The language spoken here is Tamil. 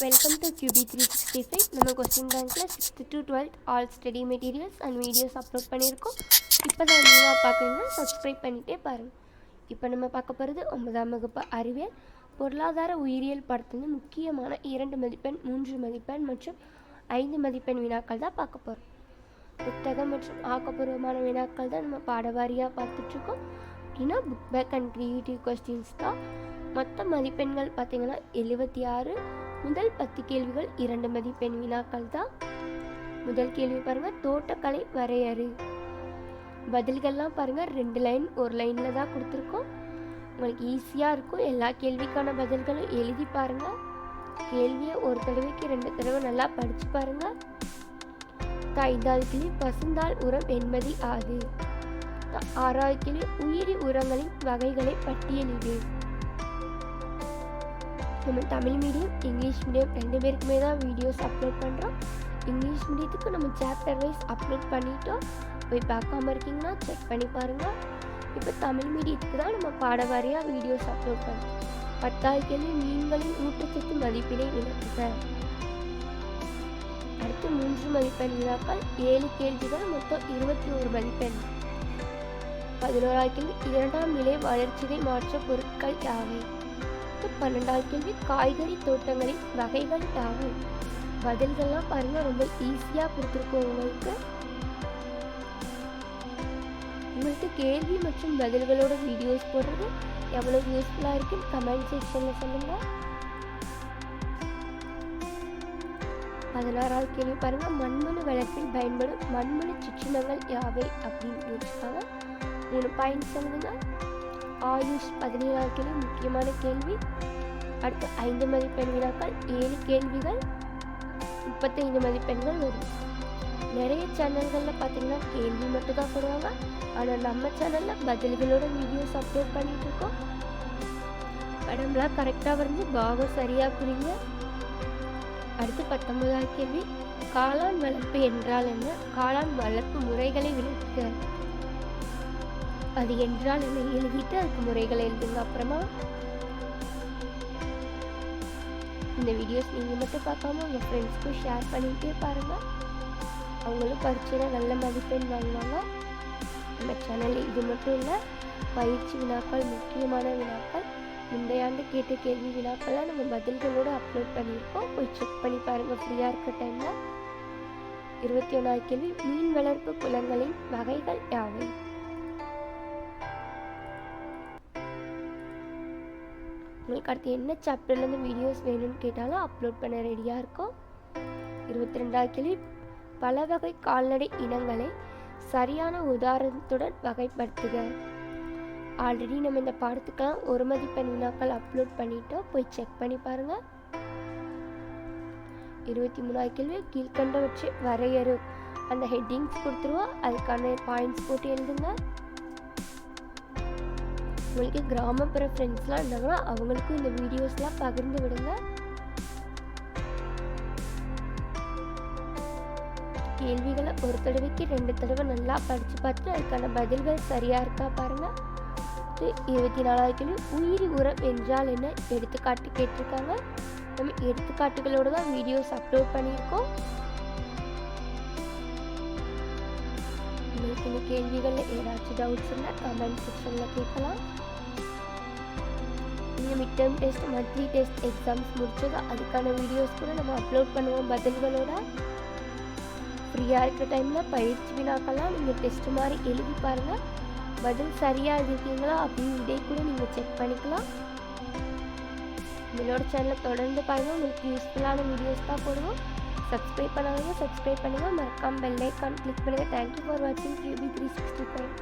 Welcome to QB three sixty five நம்ம கொஸ்டின் பேங்க்கில் sixth to twelfth all study materials and videos upload பண்ணியிருக்கோம். இப்போ தான் நீங்களாக பார்க்குறீங்கன்னா சப்ஸ்கிரைப் பண்ணிகிட்டே பாருங்கள் இப்போ நம்ம பார்க்க போகிறது ஒன்பதாம் வகுப்பு அறிவியல். பொருளாதார உயிரியல் படத்துலேருந்து முக்கியமான இரண்டு மதிப்பெண் மூன்று மதிப்பெண் மற்றும் ஐந்து மதிப்பெண் வினாக்கள் தான் பார்க்க போகிறோம் புத்தகம் மற்றும் ஆக்கப்பூர்வமான வினாக்கள் தான் நம்ம பாடவாரியாக பார்த்துட்ருக்கோம். அப்படின்னா book back and creative questions தான். மொத்த மதிப்பெண்கள் பார்த்தீங்கன்னா எழுபத்தி ஆறு முதல் பத்து கேள்விகள் இரண்டு மதிப்பெண் வினாக்கள் தான் முதல் கேள்வி பாருங்கள் தோட்டக்கலை வரையறு. பதில்கள்லாம் பாருங்கள் ரெண்டு லைன் ஒரு லைனில் தான் கொடுத்துருக்கோம். உங்களுக்கு ஈஸியாக இருக்கும். எல்லா கேள்விக்கான பதில்களும் எழுதி பாருங்கள் கேள்வியை ஒரு தடவைக்கு ரெண்டு தடவை நல்லா படித்து பாருங்கள் ஐந்தாவது கேள்வி பசுந்தாள் உரம் என்பது ஆது. ஆறாவது கேள்வி உயிரி உரங்களின் வகைகளை பட்டியலிடு. நம்ம தமிழ் மீடியம் இங்கிலீஷ் மீடியம் ரெண்டு பேருக்குமே தான் வீடியோஸ் அப்லோட் பண்ணுறோம் இங்கிலீஷ் மீடியத்துக்கு நம்ம சாப்டர் வைஸ் அப்லோட் பண்ணிட்டோம். போய் பார்க்காம இருக்கீங்கன்னா செக் பண்ணி பாருங்கள் இப்போ தமிழ் மீடியத்துக்கு தான் நம்ம பாட வாரியாக வீடியோஸ் அப்லோட் பண்ணுறோம் பத்தாவது கேள்வி மீன்களின் ஊட்டச்சத்து மதிப்பினை விளக்குக அடுத்து மூன்று மதிப்பெண் விழாக்கள் ஏழு கேள்விகள் மொத்தம் இருபத்தி ஒரு மதிப்பெண் பதினோராயிரத்தி இரண்டாம் நிலை வளர்ச்சிதை மாற்ற பொருட்கள் யாவை? பன்னெண்டாவது கேள்வி காய்கறி தோட்டங்களின் வகைகள் யாவை? பதில்கள்லாம் பாருங்க ரொம்ப ஈஸியாக கொடுத்துருக்கோம் உங்களுக்கு. உங்களுக்கு கேள்வி மற்றும் பதில்களோட வீடியோஸ் போடுறது எவ்வளோ யூஸ்ஃபுல்லாக இருக்குன்னு கமெண்ட் செக்ஷனில் சொல்லுங்கள் பதினாறாவது கேள்வி பாருங்கள் மண்மணு வளர்ப்பில் பயன்படும் மண்மணு சிற்றினங்கள் யாவை அப்படின்னு கேட்டிருக்காங்க. மூணு பாயிண்ட் சொல்லுங்கள் ஆயுஷ் பதினேழாவது கேள்வி முக்கியமான கேள்வி. அடுத்து ஐந்து மதிப்பெண் வினாக்கள் ஏழு கேள்விகள் முப்பத்தைந்து மதிப்பெண்கள் வரும். நிறைய சேனல்களில் பார்த்தீங்கன்னா கேள்வி மட்டும் தான் போடுவாங்க. ஆனால் நம்ம சேனலில் பதில்களோட வீடியோஸ் அப்லோட் பண்ணிட்டு இருக்கோம் படம்லாம் கரெக்டாக வரைஞ்சி பாகம் சரியாக புரியுங்க. அடுத்து பத்தொன்பதாவது கேள்வி காளான் வளர்ப்பு என்றால் என்ன? காளான் வளர்ப்பு முறைகளை விளக்குக. அது என்றால் என்ன எழுதிட்டு அதுக்கு முறைகளை எழுதுங்க. அப்புறமா இந்த வீடியோஸ் நீங்கள் மட்டும் பார்க்காம உங்கள் ஃப்ரெண்ட்ஸ்க்கும் ஷேர் பண்ணிகிட்டே பாருங்கள் அவங்களும் பரீட்சையில் நல்ல மதிப்பெண் வாங்குவாங்க. நம்ம சேனலில் இது மட்டும் இல்லை பயிற்சி வினாக்கள் முக்கியமான வினாக்கள் முந்தைய ஆண்டு கேட்ட கேள்வி வினாக்கள்லாம் நம்ம பதில்களோடு அப்லோட் பண்ணியிருக்கோம். போய் செக் பண்ணி பாருங்கள் ஃப்ரீயாக இருக்க டைமில் இருபத்தி ஒன்றாவது கேள்வி மீன் வளர்ப்பு குளங்களின் வகைகள் யாவை? உங்களுக்கு அடுத்து என்ன சாப்டர்லேருந்து வீடியோஸ் வேணும்னு கேட்டாலும் அப்லோட் பண்ண ரெடியாக இருக்கும். இருபத்தி ரெண்டாவது கேள்வி. பல வகை கால்நடை இனங்களை சரியான உதாரணத்துடன் வகைப்படுத்துக. ஆல்ரெடி நம்ம இந்த பாடத்துக்கெல்லாம் ஒரு மதிப்பெண் வினாக்கள் அப்லோட் பண்ணிட்டோம். போய் செக் பண்ணி பாருங்கள் இருபத்தி மூணாவது கேள்வி. கீழ்கண்டவற்றை வரையறு. அந்த ஹெட்டிங்ஸ் கொடுத்துருவோம். அதுக்கான பாயிண்ட்ஸ் போட்டு எழுதுங்க. உங்களுக்கு கிராமப்புற ஃப்ரெண்ட்ஸ்லாம் இருந்தாங்கன்னா அவங்களுக்கும் இந்த வீடியோஸ்லாம் பகிர்ந்து விடுங்க. கேள்விகளை ஒரு தடவைக்கு ரெண்டு தடவை நல்லா படித்து பார்த்து அதுக்கான பதில்கள் சரியாக இருக்கா பாருங்கள் இருபத்தி நாலாவது கேள்வி உயிரி உரம் என்றால் என்ன? எடுத்துக்காட்டு கேட்டிருக்காங்க. நம்ம எடுத்துக்காட்டுகளோடு தான் வீடியோஸ் அப்லோட் பண்ணியிருக்கோம். உங்களுக்கு இந்த கேள்விகளில் ஏதாச்சும் டவுட்ஸ் இருந்தால் கமெண்ட் செக்ஷனில் கேட்கலாம். நீங்கள் mid term test monthly test exams முடிச்சதோ அதுக்கான வீடியோஸ் கூட நம்ம அப்லோட் பண்ணுவோம். பதில்களோட ஃப்ரீயாக இருக்கிற டைமில் பயிற்சி வினாக்கெல்லாம் நீங்கள் டெஸ்ட் மாதிரி எழுதி பாருங்கள் பதில் சரியாக எழுதிருக்கீங்களா அப்படின்னு இதே கூட நீங்கள் செக் பண்ணிக்கலாம். என்னோட சேனலை தொடர்ந்து பாருங்கள் உங்களுக்கு யூஸ்ஃபுல்லான வீடியோஸ் தான் போடுவோம். சப்ஸ்கிரைப் பண்ணாதவங்க சப்ஸ்கிரைப் பண்ணுங்கள் மறக்காமல் பெல் ஐக்கான் கிளிக் பண்ணுங்கள் தேங்க்யூ ஃபார் வாட்சிங் Q B three sixty five